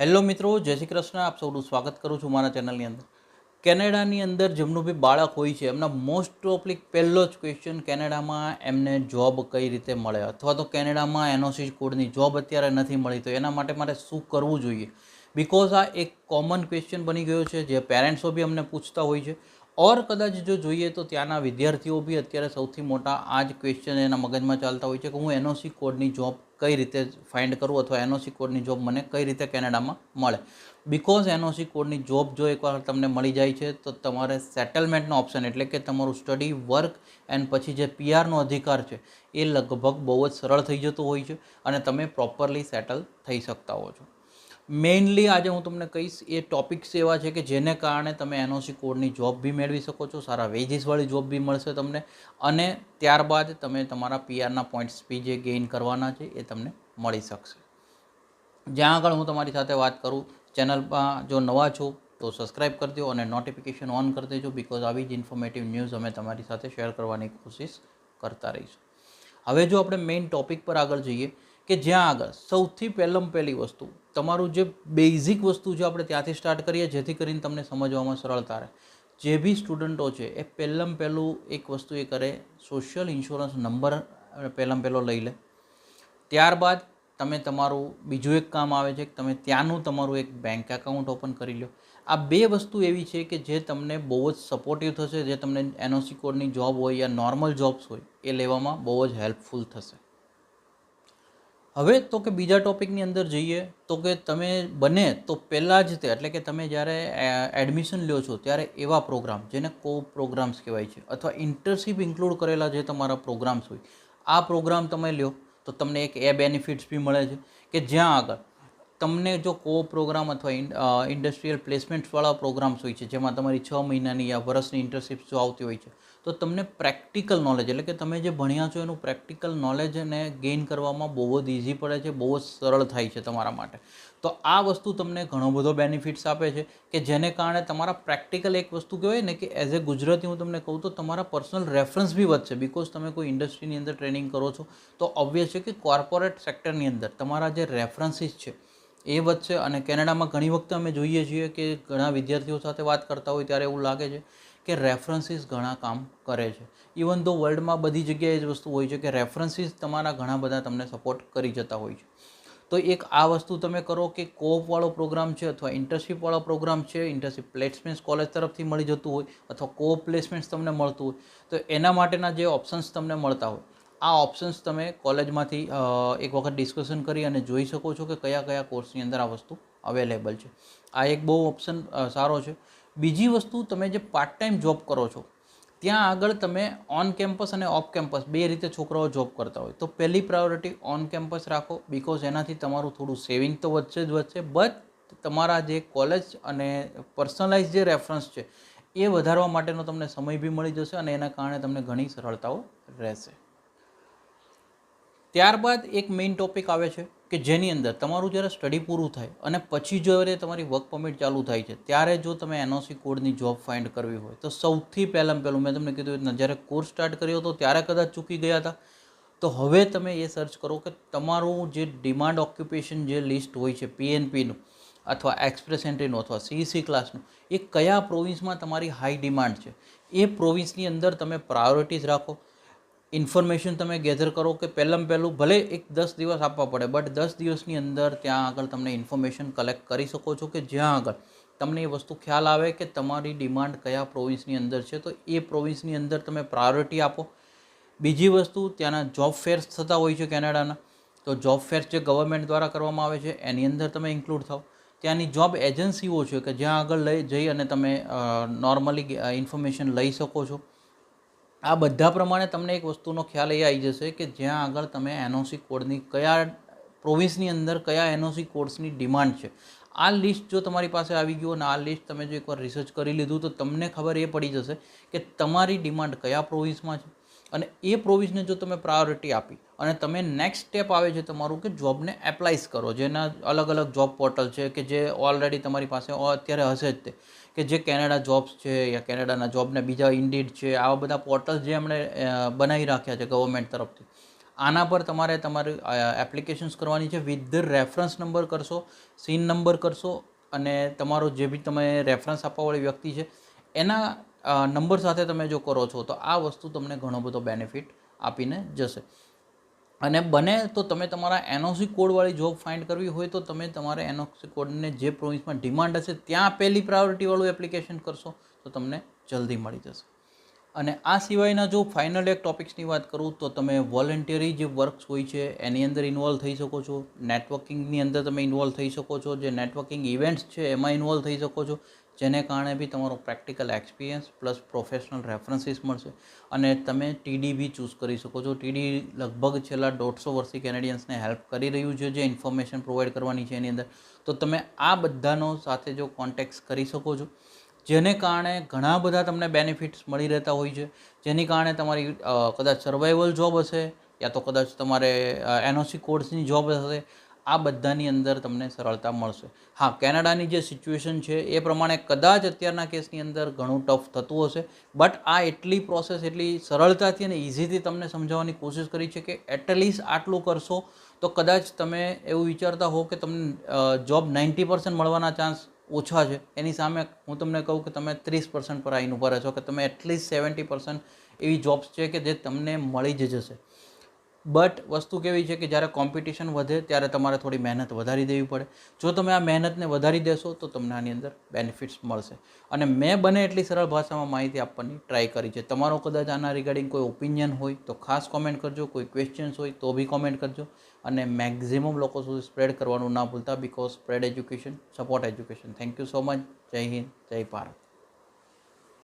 Hello મિત્રો, જય શ્રી કૃષ્ણ. આપ સૌનું સ્વાગત કરું છું મારા ચેનલની અંદર. કેનેડાની અંદર જેમનું બી બાળક હોય છે, એમના મોસ્ટ ઓફલી પહેલો જ ક્વેશ્ચન કેનેડામાં એમને જોબ કઈ રીતે મળે? અથવા તો કેનેડામાં એનઓસી કોડની જોબ અત્યારે નથી મળી, તો એના માટે મારે શું કરવું જોઈએ? બિકોઝ આ એક કોમન ક્વેશ્ચન બની ગયો છે, જે પેરેન્ટ્સો બી અમને પૂછતા હોય છે. ઓર કદાચ જો જોઈએ તો ત્યાંના વિદ્યાર્થીઓ બી અત્યારે સૌથી મોટા આ જ ક્વેશ્ચન એના મગજમાં ચાલતા હોય છે કે હું એનઓસી કોડની જોબ કઈ રીતે ફાઇન્ડ કરું અથવા એનઓસી કોડની જોબ મને કઈ રીતે કેનેડામાં મળે? બિકોઝ એનઓસી કોડની જોબ જો એકવાર તમને મળી જાય છે તો તમારે સેટલમેન્ટનો ઓપ્શન એટલે કે તમારું સ્ટડી વર્ક એન્ડ પછી જે પીઆરનો અધિકાર છે એ લગભગ બહુ જ સરળ થઈ જતો હોય છે અને તમે પ્રોપરલી સેટલ થઈ શકતા હો છો. મેઇનલી આજે હું તમને કહીશ, એ ટોપિક્સ એવા છે કે જેને કારણે તમે એનઓસી કોડની જોબ બી મેળવી શકો છો, સારા વેજીસવાળી જોબ બી મળશે તમને અને ત્યારબાદ તમે તમારા પીઆરના પોઈન્ટ્સ બી જે ગેઇન કરવાના છે એ તમને મળી શકશે. જ્યાં આગળ હું તમારી સાથે વાત કરું ચેનલમાં જો નવા છો તો સબસ્ક્રાઈબ કરી દો અને નોટિફિકેશન ઓન કરી દેજો બિકોઝ આવી જ ઇન્ફોર્મેટિવ ન્યૂઝ અમે તમારી સાથે શેર કરવાની કોશિશ કરતા રહીશું. હવે જો આપણે મેઇન ટોપિક પર આગળ જઈએ કે જ્યાં આગળ સૌથી પહેલમ પહેલી વસ્તુ, તમારું જે બેઝિક વસ્તુ છે આપણે ત્યાંથી સ્ટાર્ટ કરીએ, જેથી કરીને તમને સમજવામાં સરળતા રહે. જે બી સ્ટુડન્ટો છે, એ પહેલમ પહેલું એક વસ્તુ એ કરે સોશિયલ ઇન્સ્યોરન્સ નંબર પહેલાં પહેલો લઈ લે. ત્યારબાદ તમે તમારું બીજું એક કામ આવે છે કે તમે ત્યાંનું તમારું એક બેંક એકાઉન્ટ ઓપન કરી લો આ બે વસ્તુ એવી છે કે જે તમને બહુ જ સપોર્ટિવ થશે, જે તમને એનઓસી કોડની જોબ હોય યા નોર્મલ જોબ્સ હોય, એ લેવામાં બહુ જ હેલ્પફુલ થશે. હવે તો કે બીજા ટોપિકની અંદર જઈએ, તો કે તમે બને તો પહેલાં જ તે, એટલે કે તમે જ્યારે એડમિશન લ્યો છો, ત્યારે એવા પ્રોગ્રામ જેને કો પ્રોગ્રામ્સ કહેવાય છે, અથવા ઇન્ટર્નશીપ ઇન્ક્લુડ કરેલા જે તમારા પ્રોગ્રામ્સ હોય, આ પ્રોગ્રામ તમે લ્યો, તો તમને એક એ બેનિફિટ્સ બી મળે છે, કે જ્યાં આગળ તમને જો કો પ્રોગ્રામ અથવા ઇન્ડસ્ટ્રીયલ પ્લેસમેન્ટ્સવાળા પ્રોગ્રામ્સ હોય છે, જેમાં તમારી છ મહિનાની યા વર્ષની ઇન્ટર્નશીપ જો આવતી હોય છે, તો તમને પ્રેક્ટિકલ નોલેજ એટલે કે તમે જે ભણ્યા છો એનું પ્રેક્ટિકલ નોલેજને ગેઇન કરવામાં બહુ જ ઇઝી પડે છે, બહુ જ સરળ થાય છે તમારા માટે. તો આ વસ્તુ તમને ઘણો બધો બેનિફિટ્સ આપે છે કે જેને કારણે તમારા પ્રેક્ટિકલ એક વસ્તુ કહેવાય ને કે એઝ એ ગુજરાતી હું તમને કહું તો તમારા પર્સનલ રેફરન્સ બી વધશે. બિકોઝ તમે કોઈ ઇન્ડસ્ટ્રીની અંદર ટ્રેનિંગ કરો છો, તો ઓબ્વિયસ છે કે કોર્પોરેટ સેક્ટરની અંદર તમારા જે રેફરન્સીસ છે એ વધશે અને કેનેડામાં ઘણી વખત અમે જોઈએ છીએ કે ઘણા વિદ્યાર્થીઓ સાથે વાત કરતા હોય ત્યારે એવું લાગે છે કે રેફરન્સીસ ઘણા કામ કરે છે. ઇવન તો વર્લ્ડમાં બધી જગ્યાએ જ વસ્તુ હોય છે કે રેફરન્સીસ તમારા ઘણા બધા તમને સપોર્ટ કરી જતા હોય છે. તો એક આ વસ્તુ તમે કરો કે કોપવાળો પ્રોગ્રામ છે અથવા ઇન્ટર્નશીપવાળો પ્રોગ્રામ છે ઇન્ટર્નશીપ પ્લેસમેન્ટ્સ કોલેજ તરફથી મળી જતું હોય અથવા કોપ પ્લેસમેન્ટ્સ તમને મળતું હોય, તો એના માટેના જે ઓપ્શન્સ તમને મળતા હોય આ ઓપ્શન્સ તમે કોલેજમાંથી એક વખત ડિસ્કશન કરી અને જોઈ શકો છો કે કયા કયા કોર્સની અંદર આ વસ્તુ અવેલેબલ છે. આ એક બહુ ઓપ્શન સારો છે. બીજી વસ્તુ તમે જે પાર્ટ ટાઈમ જોબ કરો છો, ત્યાં આગળ તમે ઓન કેમ્પસ અને ઓફ કેમ્પસ બે રીતે છોકરાઓ જોબ કરતા હોય. તો પહેલી પ્રાયોરિટી ઓન કેમ્પસ રાખો બિકોઝ એનાથી તમારું થોડું સેવિંગ તો વધશે જ વધશે બટ તમારા જે કોલેજ અને પર્સનલાઇઝ જે રેફરન્સ છે, એ વધારવા માટેનો તમને સમય બી મળી જશે અને એના કારણે તમને ઘણી સરળતાઓ રહેશે. ત્યારબાદ એક મેઇન ટોપિક આવે છે કે જેની અંદર તમારું જ્યારે સ્ટડી પૂરું થાય અને પછી જ્યારે તમારી વર્ક પરમિટ ચાલુ થાય છે, ત્યારે જો તમે એનઓસી કોડની જોબ ફાઇન્ડ કરવી હોય, તો સૌથી પહેલાં પહેલું મેં તમને કીધું રીતના જ્યારે કોર્સ સ્ટાર્ટ કર્યો હતો ત્યારે કદાચ ચૂકી ગયા હતા. તો હવે તમે એ સર્ચ કરો કે તમારું જે ડિમાન્ડ ઓક્યુપેશન જે લિસ્ટ હોય છે પીએનપીનું અથવા એક્સપ્રેસ એન્ટ્રીનું અથવા સીસી ક્લાસનું એ કયા પ્રોવિન્સમાં તમારી હાઈ ડિમાન્ડ છે? એ પ્રોવિન્સની અંદર તમે પ્રાયોરિટીઝ રાખો. ઇન્ફોર્મેશન તમે ગેધર કરો કે પહેલાં પહેલું ભલે એક દસ દિવસ આપવા પડે બટ દસ દિવસની અંદર ત્યાં આગળ તમને ઇન્ફોર્મેશન કલેક્ટ કરી શકો છો કે જ્યાં આગળ. તમને એ વસ્તુ ખ્યાલ આવે કે તમારી ડિમાન્ડ કયા પ્રોવિન્સની અંદર છે, તો એ પ્રોવિન્સની અંદર તમે પ્રાયોરિટી આપો. બીજી વસ્તુ, ત્યાંના જોબ ફેર્સ થતા હોય છે કેનેડાના, તો જોબ ફેર્સ જે ગવર્મેન્ટ દ્વારા કરવામાં આવે છે, એની અંદર તમે ઇન્ક્લુડ થાઓ. ત્યાંની જોબ એજન્સીઓ છે કે જ્યાં આગળ લઈ જઈ અને તમે નોર્મલી ઇન્ફોર્મેશન લઈ શકો છો. આ બધા પ્રમાણે તમને એક વસ્તુનો ખ્યાલ એ આવી જશે કે જ્યાં આગળ તમે એનઓસી કોડની કયા પ્રોવિન્સની અંદર કયા એનઓસી કોડ્સની ડિમાન્ડ છે. આ લિસ્ટ જો તમારી પાસે આવી ગયું અને આ લિસ્ટ તમે જો એકવાર રિસર્ચ કરી લીધું તો તમને ખબર એ પડી જશે કે તમારી ડિમાન્ડ કયા પ્રોવિન્સમાં છે. અને એ પ્રોવિન્સને જો તમે પ્રાયોરિટી આપી અને તમે નેક્સ્ટ સ્ટેપ આવે છે તમારું કે જોબને એપ્લાયસ કરો. જેના અલગ અલગ જોબ પોર્ટલ છે કે જે ઓલરેડી તમારી પાસે અત્યારે હશે જ તે. કે જે કેનેડા જોબ્સ છે યા કેનેડાના જોબને બીજા ઇન્ડીડ છે, આવા બધા પોર્ટલ જે એમણે બનાવી રાખ્યા છે ગવર્મેન્ટ તરફથી. આના પર તમારે તમારી એપ્લિકેશન્સ કરવાની છે. વિથ ધ રેફરન્સ નંબર કરશો સીન નંબર કરશો અને તમારો જે બી તમે રેફરન્સ આપવાવાળી વ્યક્તિ છે, એના નંબર સાથે તમે જો કરો છો તો આ વસ્તુ તમને ઘણો બધો બેનિફિટ આપીને જશે. અને બને તો તમે તમારા એનઓસી કોડવાળી જોબ ફાઇન્ડ કરવી હોય તો તમે તમારા એનઓસી કોડને જે પ્રોવિન્સમાં ડિમાન્ડ હશે ત્યાં પહેલી પ્રાયોરિટીવાળું એપ્લિકેશન કરશો તો તમને જલ્દી મળી જશે. અને આ સિવાયના જો ફાઇનલ એક ટોપિક્સની વાત કરું તો તમે વોલેન્ટિયરી જે વર્ક્સ હોય છે એની અંદર ઇન્વોલ્વ થઈ શકો છો. નેટવર્કિંગની અંદર તમે ઇન્વોલ્વ થઈ શકો છો. જે નેટવર્કિંગ ઇવેન્ટ્સ છે એમાં ઇન્વોલ્વ થઈ શકો છો. જેને કારણે બી તમારો practical experience plus professional references મળશે અને તમે ટીડી બી ચૂઝ કરી શકો છો. ટીડી લગભગ છેલ્લા દોઢસો વર્ષથી કેનેડિયન્સને હેલ્પ કરી રહ્યું છે, જે ઇન્ફોર્મેશન પ્રોવાઈડ કરવાની છે એની અંદર. તો તમે આ બધાનો સાથે જો કોન્ટેક્ટ કરી શકો છો, જેને કારણે ઘણા બધા તમને બેનિફિટ્સ મળી રહેતા હોય છે. જેની કારણે તમારી કદાચ સર્વાઈવલ જોબ હશે, યા તો કદાચ તમારે એનઓસી કોર્સની જોબ હશે આ બધાની અંદર તમને સરળતા મળશે. હા, કેનેડાની જે સિચ્યુએશન છે, એ પ્રમાણે કદાચ અત્યારના કેસની અંદર ઘણું ટફ થતું હશે બટ આ એટલી પ્રોસેસ એટલી સરળતાથી અને ઇઝીથી તમને સમજાવવાની કોશિશ કરી છે કે એટલીસ્ટ આટલું કરશો, તો કદાચ તમે એવું વિચારતા હો કે તમને જોબ નાઇન્ટી પર્સન્ટ મળવાના ચાન્સ ઓછા છે. એની સામે હું તમને કહું કે તમે ત્રીસ પર્સન્ટ પર આવીને ઊભા રહેશો, કે તમે એટલીસ્ટ સેવન્ટી પર્સન્ટ એવી જોબ્સ છે કે જે તમને મળી જ જશે. બટ વસ્તુ કેવી છે કે જ્યારે કોમ્પિટિશન વધે ત્યારે તમારે થોડી મહેનત વધારી દેવી પડે. જો તમે આ મહેનતને વધારી દેશો તો તમને આની અંદર બેનિફિટ્સ મળશે. અને મેં બને એટલી સરળ ભાષામાં માહિતી આપવાની ટ્રાય કરી છે. તમારો કદાચ આના રિગાર્ડિંગ કોઈ ઓપિનિયન હોય તો ખાસ કોમેન્ટ કરજો, કોઈ ક્વેશ્ચન્સ હોય તો બી કોમેન્ટ કરજો. અને મેક્ઝિમમ લોકો સુધી સ્પ્રેડ કરવાનું ના ભૂલતા because spread education support education thank you so much જય હિન્દ, જય ભારત.